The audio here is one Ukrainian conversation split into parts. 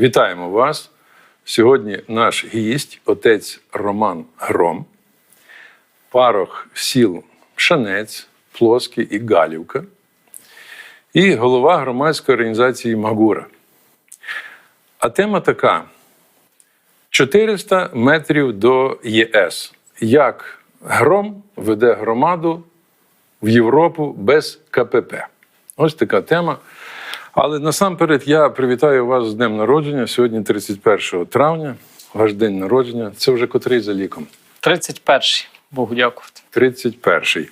Вітаємо вас. Сьогодні наш гість, отець Роман Гром, парох сіл Шанець, Плоский і Галівка, і голова громадської організації Магура. А тема така: 400 метрів до ЄС. Як гром веде громаду в Європу без КПП? Ось така тема. Але насамперед я привітаю вас з днем народження. Сьогодні 31 травня, ваш день народження. Це вже котрий за ліком? 31-й, Богу дякувати. 31-й.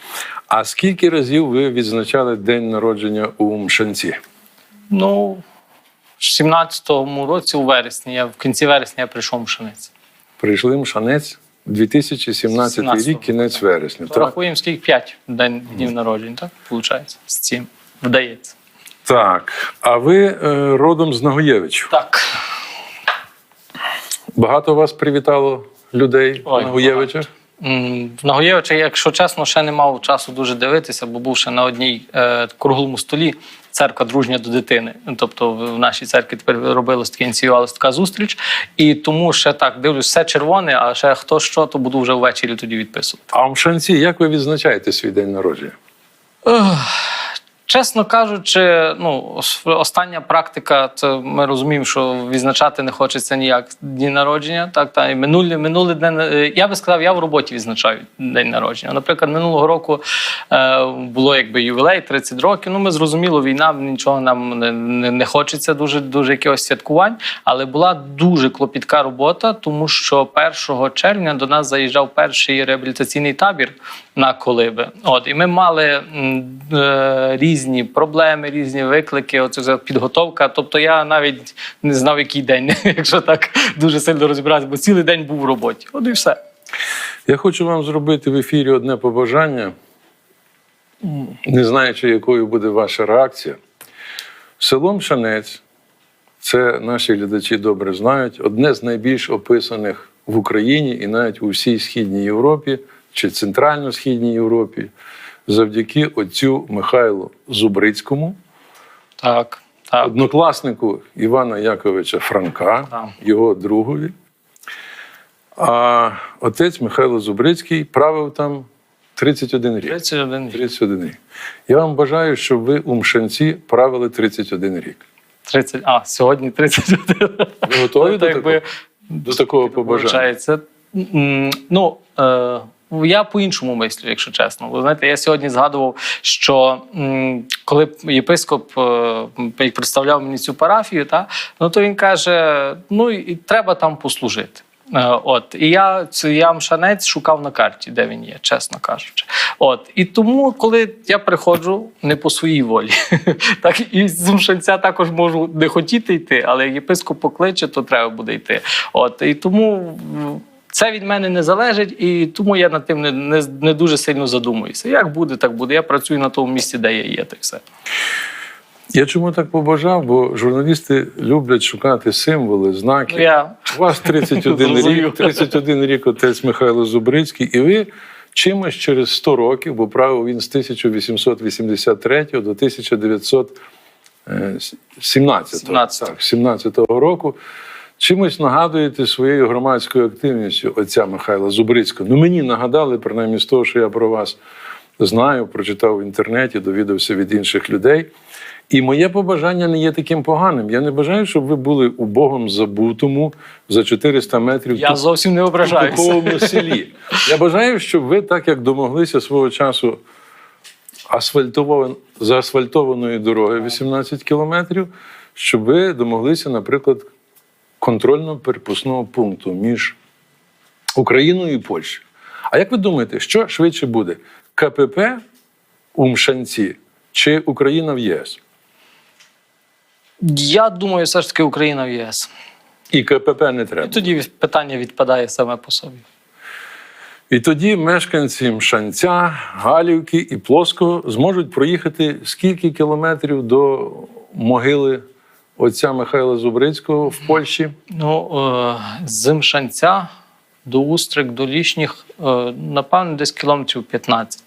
А скільки разів ви відзначали день народження у Мшанці? Ну, в 17-му році, у вересні, я в кінці вересня я прийшов в Мшаниць. Прийшли Мшанець 2017 17-го. рік, кінець вересня. То Так? рахуємо, скільки 5 день днів народжень, так? Виходить, з цим. Вдається. Так. А ви е, родом з Нагоєвичів. Так. Багато вас привітало людей Ой, в Нагоєвичах? В Нагоєвича, якщо чесно, ще не мав часу дуже дивитися, бо був ще на одній е, круглому столі церква дружня до дитини. Тобто в нашій церкві тепер робилось таке ініціювалася така зустріч. І тому ще так дивлюсь, все червоне, а ще хто що, то буду вже ввечері тоді відписувати. А в Мшанці як ви відзначаєте свій день народження? Чесно кажучи, ну остання практика, це ми розуміємо, що відзначати не хочеться ніяк дні народження. Так та і минулі минулий день. Я би сказав, я в роботі відзначаю день народження. Наприклад, минулого року е, було якби ювілей 30 років. Ну ми зрозуміло, війна нічого нам не, не, не хочеться дуже дуже якихось святкувань. Але була дуже клопітка робота, тому що 1 червня до нас заїжджав перший реабілітаційний табір на колиби. От і ми мали е, різні проблеми, різні виклики. Оце підготовка. Тобто я навіть не знав, який день, якщо так дуже сильно розібратися, бо цілий день був в роботі. От і все. Я хочу вам зробити в ефірі одне побажання, не знаючи, якою буде ваша реакція. Село Мшанець, це наші глядачі добре знають, одне з найбільш описаних в Україні і навіть у всій Східній Європі чи Центрально-Східній Європі, завдяки отцю Михайлу Зубрицькому, Так, так. однокласнику Івана Яковича Франка, Так. його другові. А отець Михайло Зубрицький правив там 31 рік. 31 рік. 31 рік. Я вам бажаю, щоб ви у Мшанці правили 31 рік. 30, а, сьогодні 31. Ви готові От до, такого, до такого побажання? Ну, е, я по-іншому мислю, якщо чесно. Ви знаєте, я сьогодні згадував, що коли єпископ е, представляв мені цю парафію, та, ну, то він каже: ну і треба там послужити. Е, От і я я мшанець шукав на карті, де він є, чесно кажучи. От і тому, коли я приходжу не по своїй волі, так і з мшанця також можу не хотіти йти, але єпископ покличе, то треба буде йти. От і тому це від мене не залежить, і тому я над тим не, не, не дуже сильно задумуюся. Як буде, так буде. Я працюю на тому місці, де я є, та й все. Я чому так побажав? Бо журналісти люблять шукати символи, знаки. Ну, я У вас 31 рік, 31 рік отець Михайло Зубрицький, і ви чимось через 100 років, бо правив він з 1883 до 1917 17. так, 17 року. Чимось нагадуєте своєю громадською активністю отця Михайла Зубрицького. Ну мені нагадали, принаймні з того, що я про вас знаю, прочитав в інтернеті, довідався від інших людей. І моє побажання не є таким поганим. Я не бажаю, щоб ви були у Богом забутому за 400 метрів я тут, зовсім не в ображаюся. селі. Я бажаю, щоб ви, так як домоглися свого часу асфальтован... заасфальтованої дороги 18 кілометрів, щоб ви домоглися, наприклад, контрольно-перепускного пункту між Україною і Польщею. А як ви думаєте, що швидше буде? КПП у Мшанці чи Україна в ЄС? Я думаю, все ж таки Україна в ЄС. І КПП не треба. І тоді питання відпадає саме по собі. І тоді мешканці Мшанця, Галівки і Плоского зможуть проїхати скільки кілометрів до могили отця Михайла Зубрицького в Польщі? Ну, е, з Мшанця до Устрик, до Лішніх, е, напевно, десь кілометрів 15.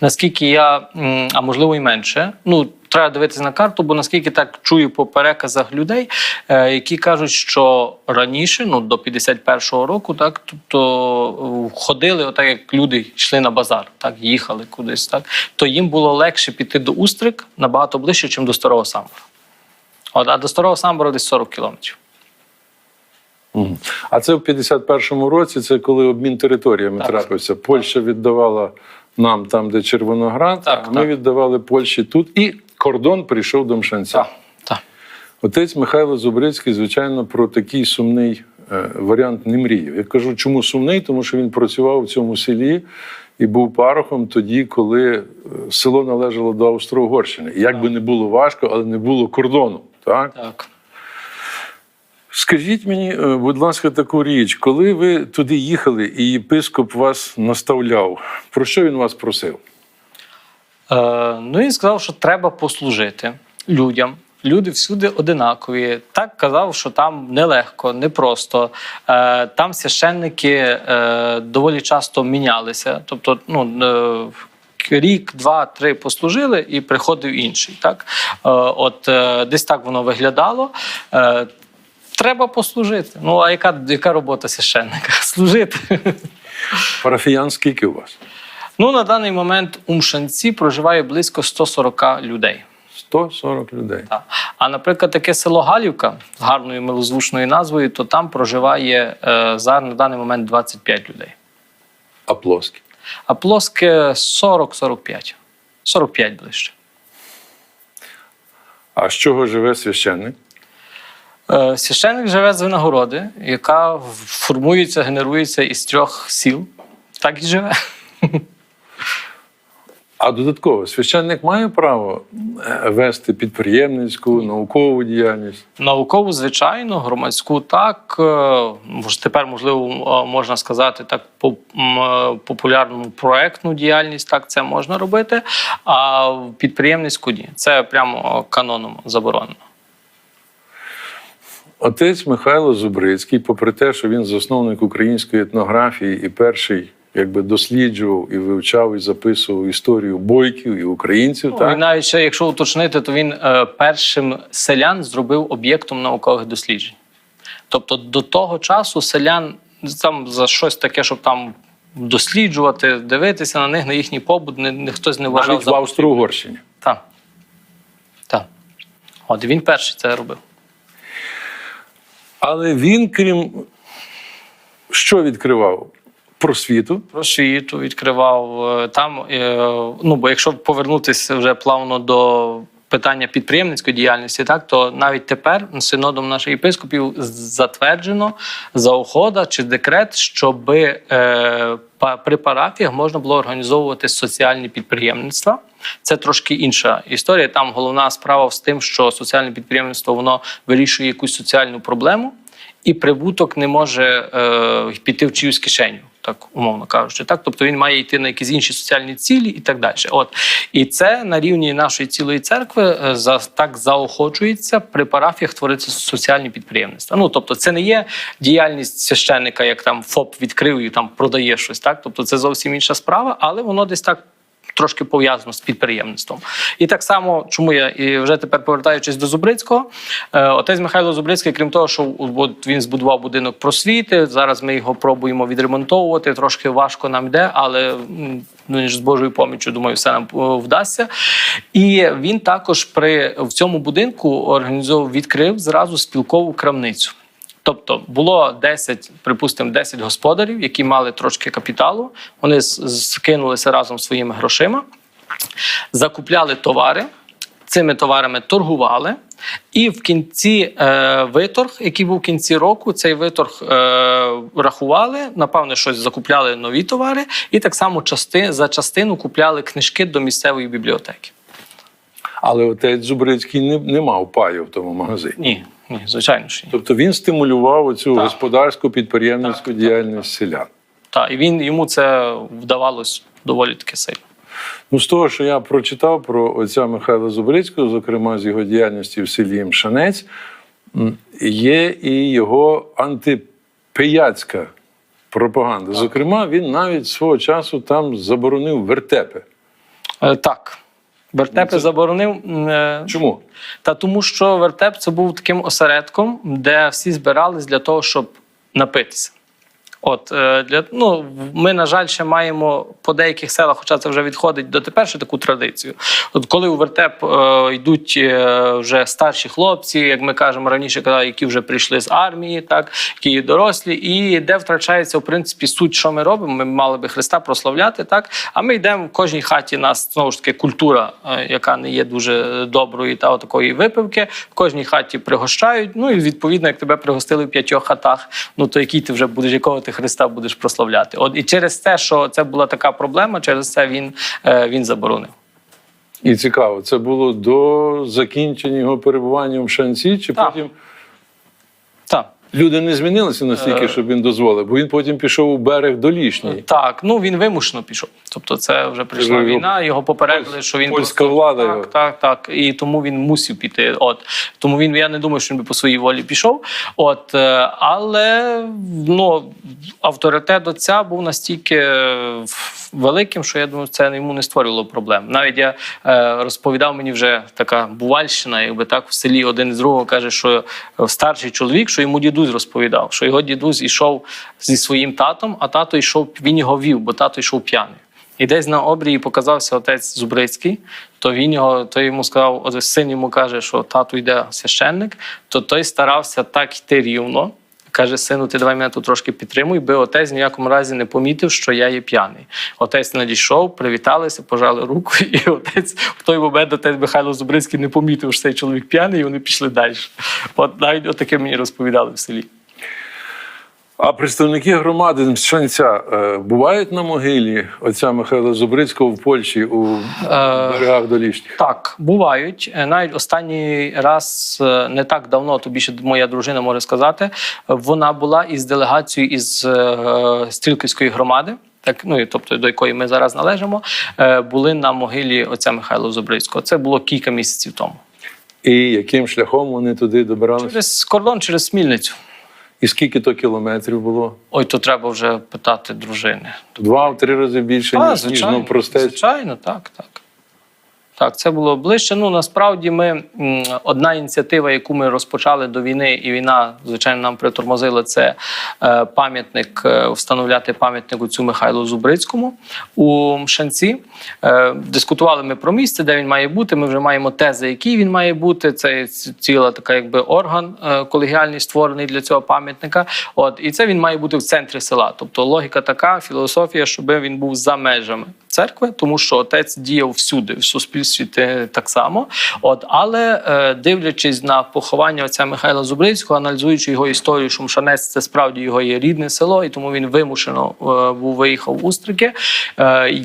Наскільки я, а можливо і менше, ну, треба дивитися на карту, бо наскільки так чую по переказах людей, е, які кажуть, що раніше, ну до 51-го року, так тобто ходили, отак як люди йшли на базар, так їхали кудись, так то їм було легше піти до Устрик набагато ближче, ніж до Старого Самбора. От, а до Старого Самбора десь 40 кілометрів. А це в 51-му році, це коли обмін територіями Так. трапився. Польща віддавала нам там, де Червоноград, Так, а ми так. віддавали Польщі тут. І кордон прийшов до Мшанця. Так, так. Отець Михайло Зубрицький, звичайно, про такий сумний варіант не мріяв. Я кажу, чому сумний? Тому що він працював у цьому селі і був парохом тоді, коли е, село належало до Австро-Угорщини. І як би не було важко, але не було кордону. Так? так. Скажіть мені, е, будь ласка, таку річ, коли ви туди їхали і єпископ вас наставляв, про що він вас просив? Е, ну він сказав, що треба послужити людям. Люди всюди одинакові. Так казав, що там нелегко, непросто. Е, там священники е, доволі часто мінялися. Тобто, ну е, рік, два, три послужили, і приходив інший. Так, от десь так воно виглядало. Треба послужити. Ну а яка, яка робота священника? Служити. Парафіян скільки у вас? Ну, на даний момент у Мшанці проживає близько 140 людей. 140 людей. Так. А наприклад, таке село Галівка з гарною милозвучною назвою, то там проживає е, зараз на даний момент 25 людей. А плоскі? А плоске 40-45. 45 ближче. А з чого живе священник? Е, священник живе з винагороди, яка формується, генерується із трьох сіл. Так і живе. А додатково, священник має право е, вести підприємницьку, наукову діяльність. Наукову, звичайно, громадську так. е, Тепер, можливо, можна сказати так, по е, популярну проектну діяльність, так це можна робити. А підприємницьку ні. Це прямо каноном заборонено. Отець Михайло Зубрицький, попри те, що він засновник української етнографії і перший якби досліджував і вивчав і записував історію бойків і українців, Ну, І навіть ще, якщо уточнити, то він е, першим селян зробив об'єктом наукових досліджень. Тобто до того часу селян там за щось таке, щоб там досліджувати, дивитися на них, на їхній побут, не хтось не вважав навіть в за Австро-Угорщині. Так. Так. От він перший це робив. Але він, крім що відкривав? Просвіту. Просвіту відкривав е, там. е, Ну, бо якщо повернутися вже плавно до питання підприємницької діяльності, так то навіть тепер синодом наших єпископів затверджено заохода чи декрет, щоб е, при парафіях можна було організовувати соціальні підприємництва. Це трошки інша історія. Там головна справа з тим, що соціальне підприємництво воно вирішує якусь соціальну проблему і прибуток не може е, піти в чиюсь кишеню, так умовно кажучи. Так, тобто він має йти на якісь інші соціальні цілі і так далі. От і це на рівні нашої цілої церкви е, за так заохочується при парафіях творити соціальні підприємництва. Ну тобто, це не є діяльність священника, як там ФОП відкрив і там продає щось. Так, тобто це зовсім інша справа, але воно десь так трошки пов'язано з підприємництвом. І так само, чому я і вже тепер повертаючись до Зубрицького, е, отець Михайло Зубрицький, крім того, що от він збудував будинок просвіти. Зараз ми його пробуємо відремонтовувати. Трошки важко нам йде, але ну, з Божою поміччю, думаю, все нам е, вдасться. І він також при в цьому будинку організовував відкрив зразу спілкову крамницю. Тобто було 10, припустимо, 10 господарів, які мали трошки капіталу. Вони скинулися разом своїми грошима, закупляли товари, цими товарами торгували. І в кінці е, виторг, який був в кінці року, цей виторг е, рахували, напевно, щось закупляли нові товари, і так само части, за частину купляли книжки до місцевої бібліотеки. Але отець Зубрицький не, не мав паю в тому магазині. Ні, ні, звичайно ж ні. Тобто він стимулював цю Так. господарську підприємницьку Так, так, діяльність селян. Так, і він йому це вдавалось доволі таки сильно. Ну, з того, що я прочитав про отця Михайла Зубрицького, зокрема з його діяльності в селі Мшанець, є і його антипияцька пропаганда. Зокрема, він навіть свого часу там заборонив вертепи. Е, так. Вертепи це- заборонив. е, Чому? Та тому, що вертеп це був таким осередком, де всі збирались для того, щоб напитися. От е, для ну ми, на жаль, ще маємо по деяких селах, хоча це вже відходить до тепер ще таку традицію. От коли у вертеп е, йдуть е, вже старші хлопці, як ми кажемо раніше, казали, які вже прийшли з армії, так які дорослі, і де втрачається в принципі суть, що ми робимо. Ми мали би Христа прославляти, так а ми йдемо в кожній хаті. Нас знову ж таки культура, е, яка не є дуже доброю, та такої випивки. В кожній хаті пригощають. Ну і відповідно, як тебе пригостили в п'ятьох хатах, ну то який ти вже будеш, якого ти Христа будеш прославляти? От і через те, що це була така проблема, через це він, е, він заборонив. І цікаво, це було до закінчення його перебування в Шанці, чи Так. потім. Люди не змінилися настільки, Е. щоб він дозволив, бо він потім пішов у берег до Лішній. Так, ну він вимушено пішов. Тобто, це вже прийшла Його- війна. Його попередили, що він польська влада так, його. так, так. І тому він мусив піти. От тому він я не думаю, що він би по своїй волі пішов. От е, але ну авторитет отця був настільки е, великим, що я думаю, це йому не створювало проблем. Навіть я розповідав мені вже така бувальщина, якби так в селі один з другого каже, що старший чоловік, що йому дідусь розповідав, що його дідусь ішов зі своїм татом, а тато йшов, він його вів, бо тато йшов п'яний. І десь на обрії показався отець Зубрицький, то він його, то йому сказав, син йому каже, що тату йде священник, то той старався так йти рівно. Каже, сину, ти давай мене тут трошки підтримуй, би отець ніякому разі не помітив, що я є п'яний. Отець надійшов, привіталися, пожали руку, і отець в той момент отець Михайло Зубрицький не помітив, що цей чоловік п'яний, і вони пішли далі. От навіть отаке мені розповідали в селі. А представники громади Шанця е, бувають на могилі отця Михайла Зубрицького в Польщі у берегах Долішніх? Так, бувають. Е, Навіть останній раз е, не так давно, то більше моя дружина може сказати. е, Вона була із делегацією із е, Стрілківської громади. Так, ну і тобто до якої ми зараз належимо, е, були на могилі отця Михайла Зубрицького. Це було кілька місяців тому. І яким шляхом вони туди добиралися? Через кордон, через Смільницю. І скільки то кілометрів було? Ой, то треба вже питати дружини. Два в три рази більше, А, ніж, ніж ну, простець. Звичайно, так, так. Так, це було ближче. Ну насправді ми одна ініціатива, яку ми розпочали до війни, і війна, звичайно, нам притормозила, це е, пам'ятник, е, встановляти пам'ятник оцю Михайлу Зубрицькому у Мшанці. Е, дискутували ми про місце, де він має бути. Ми вже маємо тези, який він має бути. Це ціла така, якби орган колегіальний створений для цього пам'ятника. От і це він має бути в центрі села. Тобто логіка така, філософія, щоб він був за межами церкви, тому що отець діяв всюди, в суспільстві те- так само. От, але е, дивлячись на поховання отця Михайла Зубрицького, аналізуючи його історію, що Мшанець це справді його є рідне село, і тому він вимушено е, був виїхав в Устрики. Е,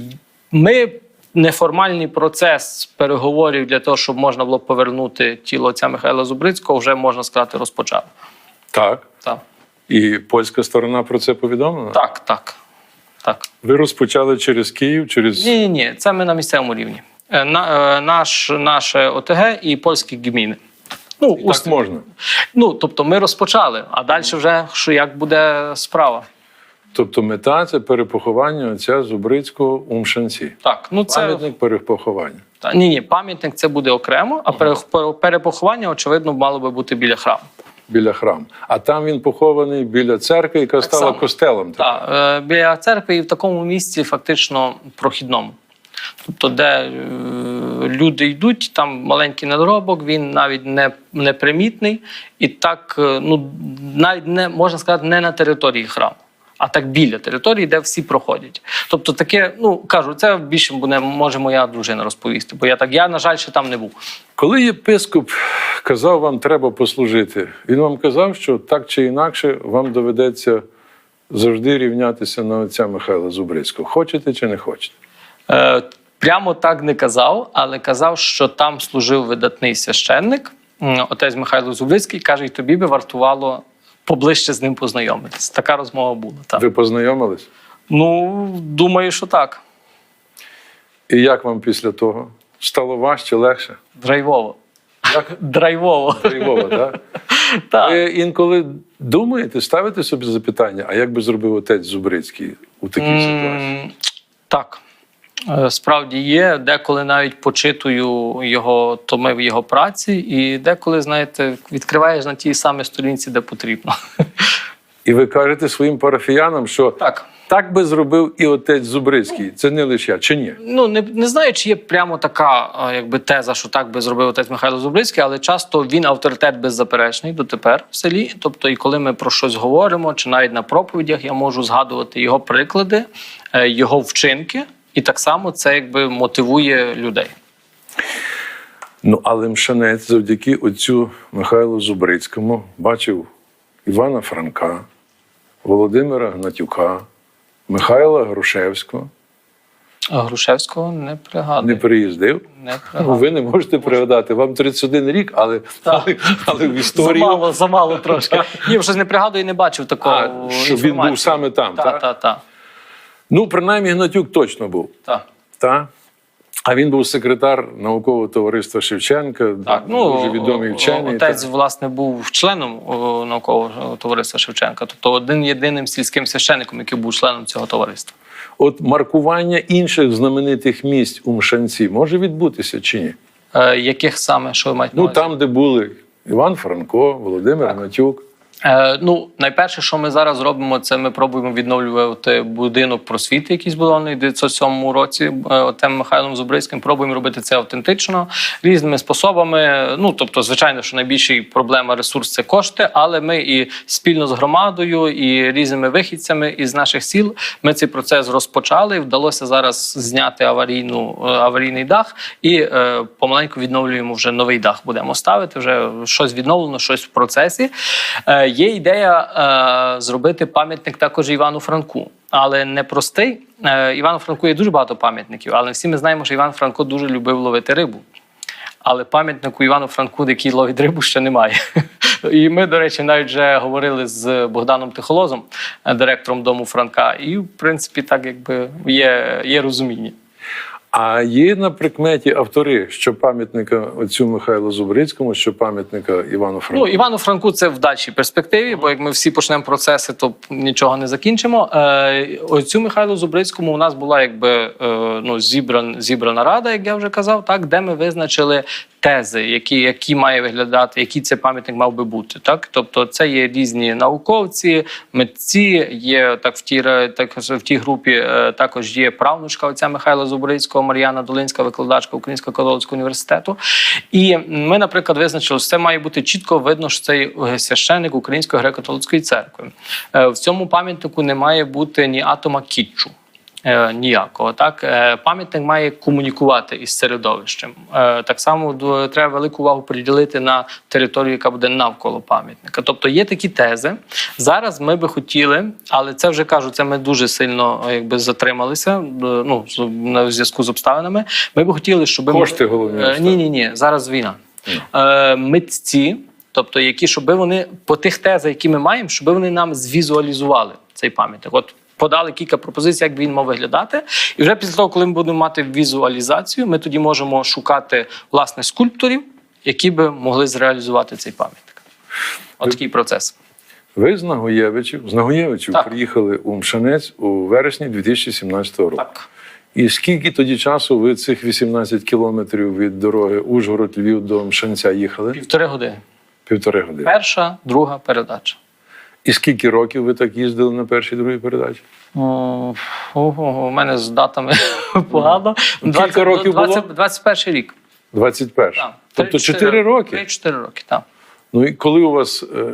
ми неформальний процес переговорів для того, щоб можна було повернути тіло отця Михайла Зубрицького, вже можна сказати, розпочав. Так. Так, І польська сторона про це повідомлена? так, так. так. Ви розпочали через Київ, через Ні, ні, ні, це ми на місцевому рівні. Е, е, наш, наше ОТГ і польські гміни. Ну, так можна. ну, тобто ми розпочали, а далі вже що як буде справа. Тобто мета це перепоховання отця Зубрицького у Мшанці. Так, ну це Пам'ятник перепоховання. Та, ні, ні, пам'ятник це буде окремо, а пере- перепоховання, очевидно, мало би бути біля храму. Біля храму. А там він похований біля церкви, яка стала само. костелом. Так, е, біля церкви і в такому місці фактично прохідному. Тобто, де е, люди йдуть, там маленький надробок, він навіть не, непримітний, і так, е, ну навіть не можна сказати, не на території храму, а так біля території, де всі проходять. Тобто, таке, ну кажу, це більше буде, може моя дружина розповісти, бо я так, я, на жаль, ще там не був. Коли єпископ казав, вам треба послужити, він вам казав, що так чи інакше вам доведеться завжди рівнятися на отця Михайла Зубрицького. Хочете чи не хочете? Е, прямо так не казав, але казав, що там служив видатний священник, отець Михайло Зубрицький, каже, і тобі би вартувало поближче з ним познайомитись. Така розмова була. Так. Ви познайомились? Ну, думаю, що так. І як вам після того? Стало важче, легше? Драйвово. Як Драйвово. Львова, так? Так. Ви інколи думаєте, ставите собі запитання, а як би зробив отець Зубрицький у такій ситуації? Так. Е, Справді є, деколи навіть почитую його томи в його праці, і деколи, знаєте, відкриваєш на тій самій сторінці, де потрібно. І ви кажете своїм парафіянам, що Так. так би зробив і отець Зубрицький. Це не лише я, чи ні? Ну не, не знаю, чи є прямо така якби теза, що так би зробив отець Михайло Зубрицький, але часто він авторитет беззаперечний дотепер в селі. Тобто, і коли ми про щось говоримо, чи навіть на проповідях, я можу згадувати його приклади, е, його вчинки, і так само це якби мотивує людей. Ну, але Мшанець завдяки отцю Михайлу Зубрицькому бачив Івана Франка, Володимира Гнатюка, Михайла Грушевського. А Грушевського не Не приїздив. Не Ну, пригадую. ви не можете пригадати. Вам 31 рік, але, але, але в історії. Замало, замало трошки. Ні, щось не пригадую і не бачив такого. А, щоб він був саме там, Так, так? так, так. Ну, принаймні, Гнатюк точно був. Так. Та? А він був секретар наукового товариства Шевченка, Так, ну дуже відомий вчений. Отець, та. власне, був членом наукового товариства Шевченка, тобто один єдиним сільським священником, який був членом цього товариства. От маркування інших знаменитих місць у Мшанці може відбутися чи ні? Е, яких саме що ви маєте? на Ну там, де були Іван Франко, Володимир Гнатюк. Е, ну, найперше, що ми зараз робимо, це ми пробуємо відновлювати будинок просвіти, який збудований у 1907 році е, отем Михайлом Зубрицьким. Пробуємо робити це автентично різними способами. Ну тобто, звичайно, що найбільша проблема ресурс це кошти, але ми і спільно з громадою, і різними вихідцями із наших сіл ми цей процес розпочали. Вдалося зараз зняти аварійну е, аварійний дах і е, помаленьку відновлюємо вже новий дах. Будемо ставити. Вже щось відновлено, щось в процесі. Є ідея е, зробити пам'ятник також Івану Франку, але не простий. Е, Івану Франку є дуже багато пам'ятників, але всі ми знаємо, що Іван Франко дуже любив ловити рибу. Але пам'ятнику Івану Франку, який ловить рибу, ще немає. І ми, до речі, навіть вже говорили з Богданом Тихолозом, директором дому Франка. І, в принципі, так якби є, є розуміння. А є на прикметі автори, що пам'ятника оцю Михайлу Зубрицькому, що пам'ятника Івану Франку. Ну, Івану Франку це в дальшій перспективі, бо як ми всі почнемо процеси, то нічого не закінчимо. Е, оцю Михайлу Зубрицькому у нас була якби е, ну, зібран, зібрана рада, як я вже казав, так, де ми визначили тези, які, які має виглядати, який це пам'ятник мав би бути. Так? Тобто це є різні науковці, митці, є так в тій, так, в тій групі е, також є правнучка отця Михайла Зубрицького, Мар'яна Долинська, викладачка Українського католицького університету. І ми, наприклад, визначили, що це має бути чітко видно, що цей е, священник Української греко-католицької церкви. Е, В цьому пам'ятнику не має бути ні атома кітчу. Е, ніякого так Е, пам'ятник має комунікувати із середовищем. Е, так само до- треба велику увагу приділити на територію, яка буде навколо пам'ятника. Тобто є такі тези. Зараз ми би хотіли, але це вже кажу, це ми дуже сильно якби затрималися. Ну з- на зв'язку з обставинами. Ми би хотіли, щоб ми- Кошти головні Е. Ні, ні, ні. Зараз війна. Е, митці, тобто які, щоб вони по тих тезах, які ми маємо, щоб вони нам звізуалізували цей пам'ятник. От подали кілька пропозицій, як він мав виглядати. І вже після того, коли ми будемо мати візуалізацію, ми тоді можемо шукати власне скульпторів, які би могли зреалізувати цей пам'ятник. От процес. Ви з Нагоєвичів, з Нагоєвичів Так. приїхали у Мшанець у вересні 2017 року. Так. І скільки тоді часу ви цих 18 кілометрів від дороги Ужгород-Львів до Мшанця їхали? Півтори години. Півтори години. Перша, друга передача. І скільки років ви так їздили на першій другій передачі? О, у мене з датами погано. Кілька років було? 21 рік. 21. Так. Тобто Три- 4 роки. 3-4 роки, так. Ну і коли у вас е,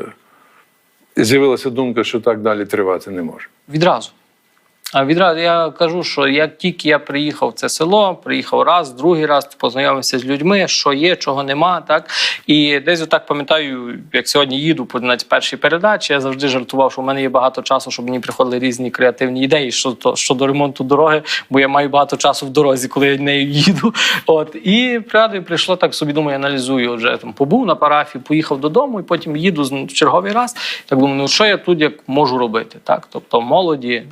з'явилася думка, що так далі тривати не може? Відразу. А відразу я кажу, що як тільки я приїхав в це село, приїхав раз, другий раз, познайомився з людьми, що є, чого нема. Так і десь отак пам'ятаю, як сьогодні їду на першій передачі. Я завжди жартував, що в мене є багато часу, щоб мені приходили різні креативні ідеї щодо, щодо ремонту дороги, бо я маю багато часу в дорозі, коли я нею їду. От і пригадую, прийшло так собі. Думаю, аналізую вже там побув на парафії, поїхав додому, і потім їду в черговий раз. Так думаю, ну що я тут як можу робити? Так, тобто молоді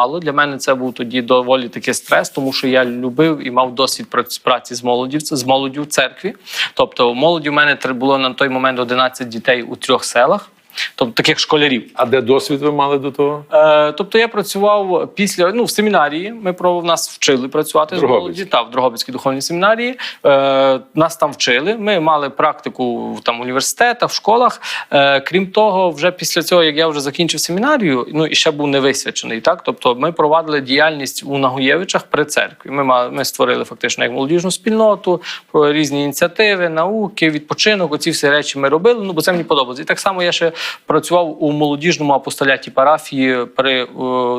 немало. Для мене це був тоді доволі такий стрес, тому що я любив і мав досвід праці- з молодів з молоддю в церкві. Тобто, молоді в мене було на той момент 11 дітей у трьох селах. Тобто таких школярів. А де досвід ви мали до того? Е, тобто я працював після ну в семінарії. Ми про нас вчили працювати з молоді. Та в Дрогобицькій духовній семінарії. Е, нас там вчили. Ми мали практику в там університетах, в школах. Е, крім того, вже після цього, як я вже закінчив семінарію, ну і ще був не висвячений. Так, тобто ми провадили діяльність у Нагуєвичах при церкві. Ми мали, ми створили фактично як молодіжну спільноту, про різні ініціативи, науки, відпочинок. Оці всі речі ми робили. Ну бо це мені подобається. І так само я ще працював у молодіжному апостоляті парафії при е,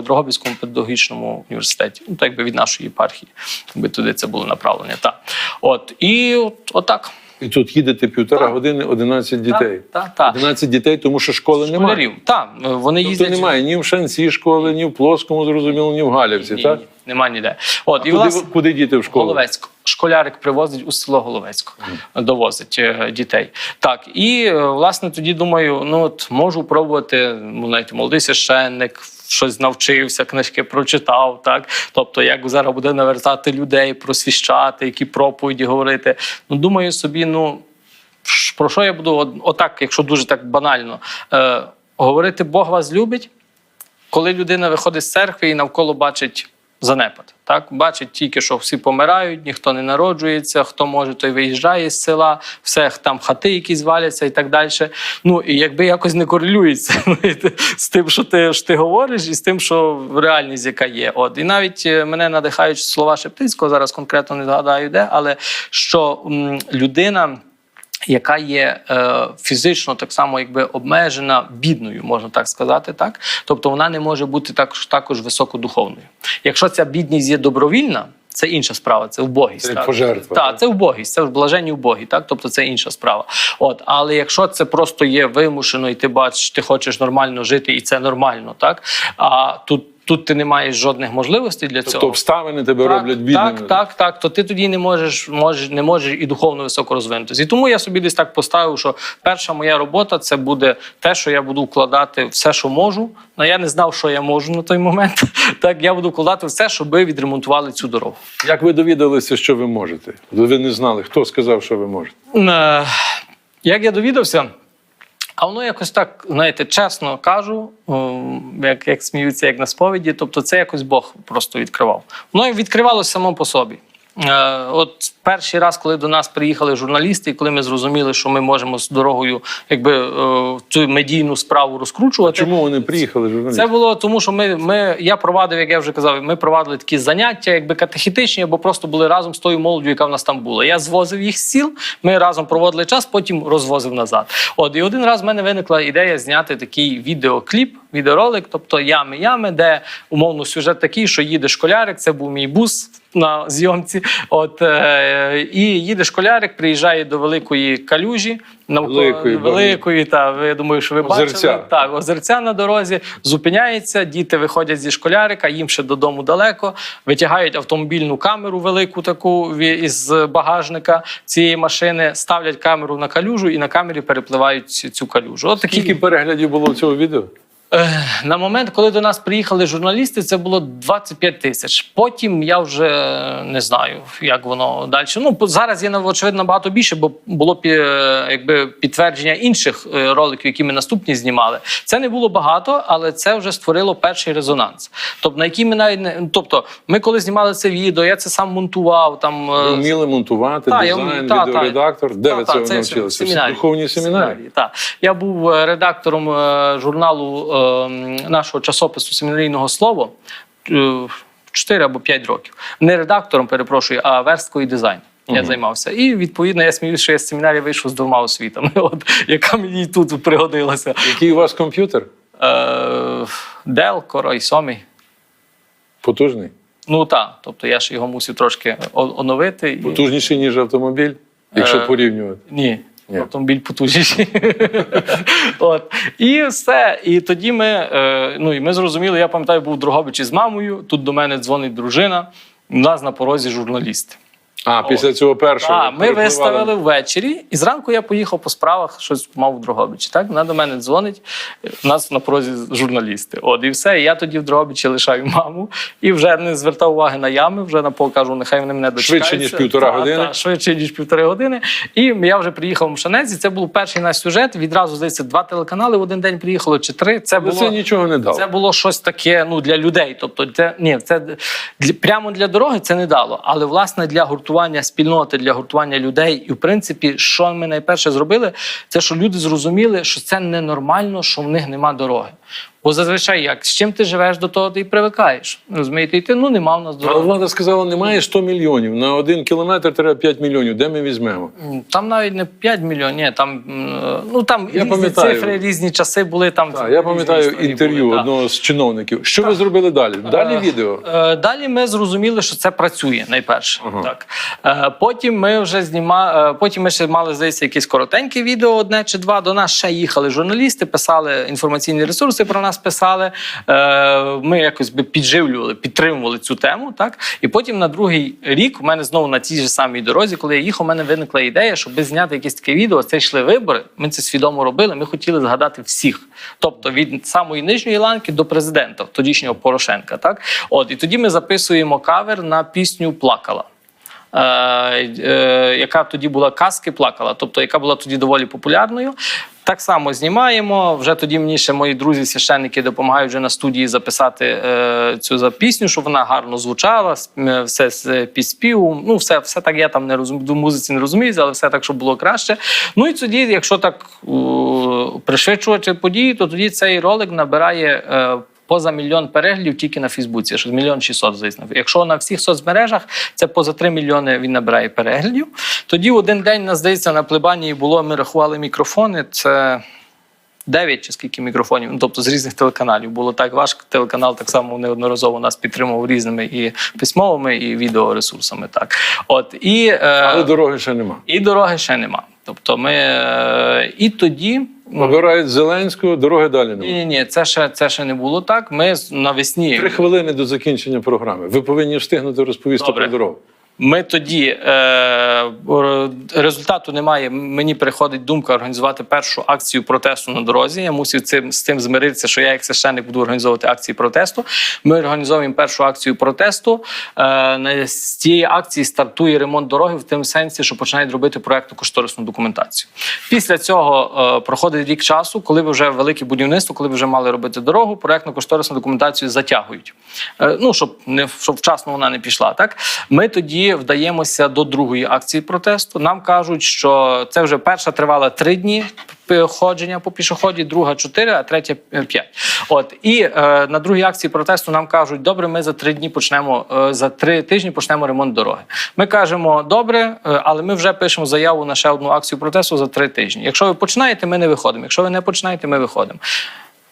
Дрогобицькому педагогічному університеті. Ну, так би від нашої єпархії, якби туди це було направлення. Та От і от, отак. І тут їдете півтора Так. години 11 дітей. Так, так, так. 11 дітей, тому що школи немає. Школярів. Так, вони Тобто їздять. немає ні в Шанці школи, ні в Плоскому, зрозуміло, ні в Галявці, Ні, так? ні, нема ніде. От, і Куди, власне, куди діти в школу? Головецько. Школярик привозить у село Головецько, довозить е, дітей. Так, і е, власне тоді думаю, ну от можу пробувати, ну, знаєте, молодий священник, щось навчився, книжки прочитав. Так, тобто, як зараз буде навертати людей, просвіщати, які проповіді говорити. Ну, думаю собі, ну про що я буду от- отак, якщо дуже так банально, е, говорити Бог вас любить коли людина виходить з церкви і навколо бачить занепад. Так, бачить тільки, що всі помирають, ніхто не народжується, хто може, той виїжджає з села, все там хати якісь валяться і так далі. Ну і якби якось не корелюється з тим, що ти, що ти говориш, і з тим, що реальність, яка є. От і навіть е, мене надихають слова Шептицького, зараз конкретно не згадаю де, але що людина яка є е, фізично так само якби обмежена бідною, можна так сказати, так тобто вона не може бути також також високодуховною. Якщо ця бідність є добровільна. Це інша справа, це вбогість. Це так. пожертва, Так, так. це вбогість, це блаженні вбогі, так? Тобто це інша справа. От, але якщо це просто є вимушено, і ти бачиш, ти хочеш нормально жити, і це нормально, так? А тут, тут ти не маєш жодних можливостей для Тобто цього. обставини тебе Так, роблять бідними. Так, так, так. То ти тоді не можеш, можеш, не можеш і духовно високо розвинутися. І тому я собі десь так поставив, що перша моя робота це буде те, що я буду вкладати все, що можу. Ну я не знав, що я можу на той момент. Так я буду вкладати все, щоб відремонтували цю дорогу. Як ви довідалися, що ви можете? Ви не знали, хто сказав, що ви можете? Е, Як я довідався, а воно якось так, знаєте, чесно кажу, як, як сміються, як на сповіді, тобто це якось Бог просто відкривав. Воно відкривалося само по собі. Е, От перший раз, коли до нас приїхали журналісти, і коли ми зрозуміли, що ми можемо з дорогою якби е, цю медійну справу розкручувати. Чому вони приїхали, журналісти? Це було тому, що ми, ми я провадив, як я вже казав, ми провадили такі заняття, якби катехітичні, або просто були разом з тою молоддю, яка в нас там була. Я звозив їх з сіл, ми разом проводили час, потім розвозив назад. От і один раз в мене виникла ідея зняти такий відеокліп, відеоролик, тобто ями, ями, де умовно сюжет такий, що їде школярик, це був мій бус. На зйомці, от е, і їде школярик, приїжджає до великої калюжі, навколо Великої, великої, та ви я думаю, що ви Озерця. бачили. Так, озерця на дорозі зупиняється, діти виходять зі школярика, їм ще додому далеко, витягають автомобільну камеру велику таку із багажника цієї машини, ставлять камеру на калюжу і на камері перепливають цю, цю калюжу. От такі Скільки переглядів було цього відео? На момент, коли до нас приїхали журналісти, це було 25 тисяч. Потім я вже не знаю, як воно далі. Ну зараз є очевидно набагато більше, бо було е, якби підтвердження інших е, роликів, які ми наступні знімали. Це не було багато, але це вже створило перший резонанс. Тобто, на який ми навіть не тобто, ми коли знімали це відео, я це сам монтував. Там е, Ви вміли монтувати, та, дизайн, вмію, та, та. Де Та, ви та, цього це навчилися? В семінарії. духовній семінарії? Так. Я був редактором журналу нашого часопису семінарійного слово. е, 4 або 5 років. Не редактором, перепрошую, а версткою дизайн. Я займався. І відповідно я сміюся, що я з семінарії вийшов з двома освітами, от, яка мені тут пригодилася. Який у вас комп'ютер? Е, Dell, Core i7. Потужний? Ну так, тобто я ж його мусив трошки оновити. Потужніший, ніж автомобіль, якщо Е, порівнювати. Ні. Автомобіль потужніший. От. І все. І тоді ми, е, ну, і ми зрозуміли, я пам'ятаю, був в Дрогобичі з мамою. Тут до мене дзвонить дружина. У нас на порозі журналісти. А, після цього першого. Так, ми перепливали. виставили ввечері, і зранку я поїхав по справах, щось мав в Дрогобичі. Так, вона до мене дзвонить. У нас на порозі журналісти. От і все. І я тоді в Дрогобичі лишаю маму і вже не звертав уваги на ями. Вже на кажу, нехай вони мене дочекаються. Швидше, ніж півтора Та, години. та, швидше ніж півтори години. І я вже приїхав в Мшанець, і це був перший наш сюжет. Відразу здається, два телеканали в один день приїхало чи три. Це було це нічого не дало. це було щось таке ну, для людей. Тобто, це, ні, це для, прямо для дороги це не дало. Але власне для гуртування спільноти, для гуртування людей, і в принципі, що ми найперше зробили, це що люди зрозуміли, що це ненормально, що в них нема дороги. Бо зазвичай як з чим ти живеш, до того ти і привикаєш. Розумієте, і ти ну нема в нас Але влада сказала, немає 100 мільйонів. На один кілометр треба 5 мільйонів. Де ми візьмемо? Там навіть не 5 мільйонів, ні, там ну там Я різні пам'ятаю. цифри, різні часи були там. Так, я пам'ятаю інтерв'ю були, так. одного з чиновників. Що ви зробили далі? Далі Е, відео. е, Далі ми зрозуміли, що це працює найперше. Ага. Так. Е, Потім ми вже зніма... е, потім ми ще мали здається якесь коротеньке відео, одне чи два. До нас ще їхали журналісти, писали інформаційні ресурси про нас писали. Е, Ми якось би підживлювали, підтримували цю тему. Так і потім на другий рік у мене знову на цій ж самій дорозі, коли я їхав, у мене виникла ідея, щоб зняти якесь таке відео. Це йшли вибори. Ми це свідомо робили. Ми хотіли згадати всіх, тобто від самої нижньої ланки до президента, тодішнього Порошенка. Так, от і тоді ми записуємо кавер на пісню Плакала. Е, е, яка тоді була казки плакала, тобто яка була тоді доволі популярною. Так само знімаємо. Вже тоді мені ще мої друзі священники допомагають вже на студії записати е, цю пісню, щоб вона гарно звучала, все з підспівом. Ну, все, все так я там не розумію, до музиці не розуміюся, але все так, щоб було краще. Ну і тоді, якщо так е, пришвидшувати події, то тоді цей ролик набирає. Е, Поза мільйон переглядів тільки на Фейсбуці, що мільйон 600, здається. Якщо на всіх соцмережах це поза 3 мільйони він набирає переглядів. Тоді в один день, нас здається, на плебанії було, ми рахували мікрофони. Це 9 чи скільки мікрофонів, ну тобто з різних телеканалів. Було так важко. Телеканал так само неодноразово нас підтримував різними і письмовими, і відеоресурсами. Так, от і, е, Але дороги ще нема. і дороги ще нема. Тобто, ми е, і тоді. Обирають Зеленського, дороги далі ні, немає. ні, ні, це ще це ще не було так. Ми навесні Три хвилини до закінчення програми. Ви повинні встигнути розповісти Добре. про дорогу. Ми тоді е, результату немає. Мені приходить думка організувати першу акцію протесту на дорозі. Я мусив цим з тим змиритися, що я як священник буду організовувати акції протесту. Ми організовуємо першу акцію протесту. Е, з цієї акції стартує ремонт дороги в тим сенсі, що починають робити проектну кошторисну документацію. Після цього е, проходить рік часу, коли ви вже велике будівництво, коли ви вже мали робити дорогу, проектну кошторисну документацію затягують. Е, ну щоб не щоб вчасно вона не пішла. Так ми тоді вдаємося до другої акції протесту. Нам кажуть, що це вже перша тривала три дні. Ходження по пішоході, друга чотири, а третя п'ять. От і е, на другій акції протесту нам кажуть, добре, ми за три дні почнемо е, за три тижні почнемо ремонт дороги. Ми кажемо, добре, е, але ми вже пишемо заяву на ще одну акцію протесту за три тижні. Якщо ви починаєте, ми не виходимо. Якщо ви не починаєте, ми виходимо.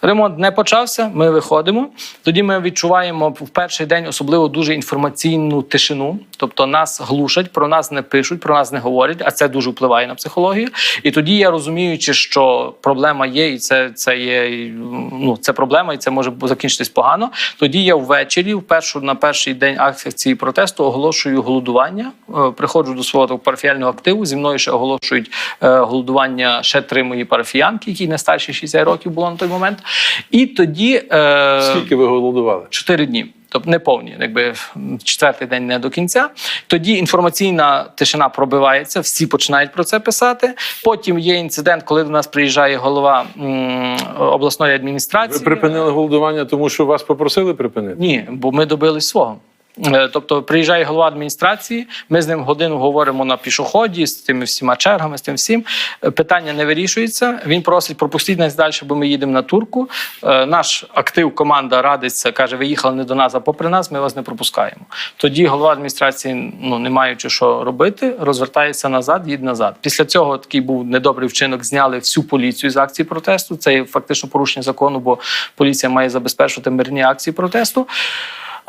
Ремонт не почався, ми виходимо. Тоді ми відчуваємо в перший день особливо дуже інформаційну тишину. Тобто нас глушать, про нас не пишуть, про нас не говорять, а це дуже впливає на психологію. І тоді я розуміючи, що проблема є, і це, це є ну, це проблема, і це може закінчитись погано. Тоді я ввечері, в першу на перший день акції протесту, оголошую голодування. Е, Приходжу до свого такого парафіяльного активу. Зі мною ще оголошують е, голодування ще три мої парафіянки, які не старші 60 років було на той момент. І тоді е, Скільки ви голодували? чотири дні. Тобто не повні, якби четвертий день не до кінця. Тоді інформаційна тишина пробивається, всі починають про це писати. Потім є інцидент, коли до нас приїжджає голова м, обласної Ви припинили голодування, тому що вас попросили припинити? Ні, бо ми добились свого. Е, Тобто приїжджає голова адміністрації, ми з ним годину говоримо на пішоході з тими всіма чергами, з тим всім. Е, Питання не вирішується. Він просить пропустіть нас далі, бо ми їдемо на турку. Е, Наш актив, команда радиться, каже: ви їхали не до нас, а попри нас, ми вас не пропускаємо. Тоді голова адміністрації, ну не маючи що робити, розвертається назад, їде назад. Після цього такий був недобрий вчинок. Зняли всю поліцію з акції протесту. Це фактично порушення закону, бо поліція має забезпечувати мирні акції протесту.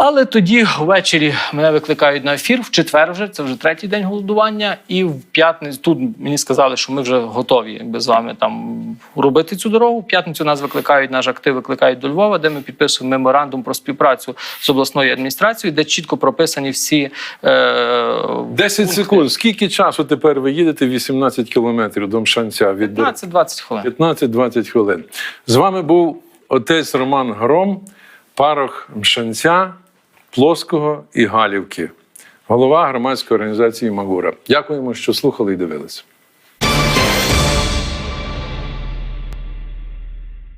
Але тоді ввечері мене викликають на ефір в четвер вже, це вже третій день голодування. І в п'ятницю тут мені сказали, що ми вже готові якби, з вами там робити цю дорогу. В п'ятницю нас викликають, наш актив викликають до Львова, де ми підписуємо меморандум про співпрацю з обласною адміністрацією, де чітко прописані всі. Е, 10 пункти. секунд. Скільки часу тепер ви їдете 18 кілометрів до Мшанця від дороги? 15-20 хвилин. 15-20 хвилин. З вами був отець Роман Гром, парох Мшанця, Плоского і Галівки, голова громадської організації Магура. Дякуємо, що слухали і дивилися.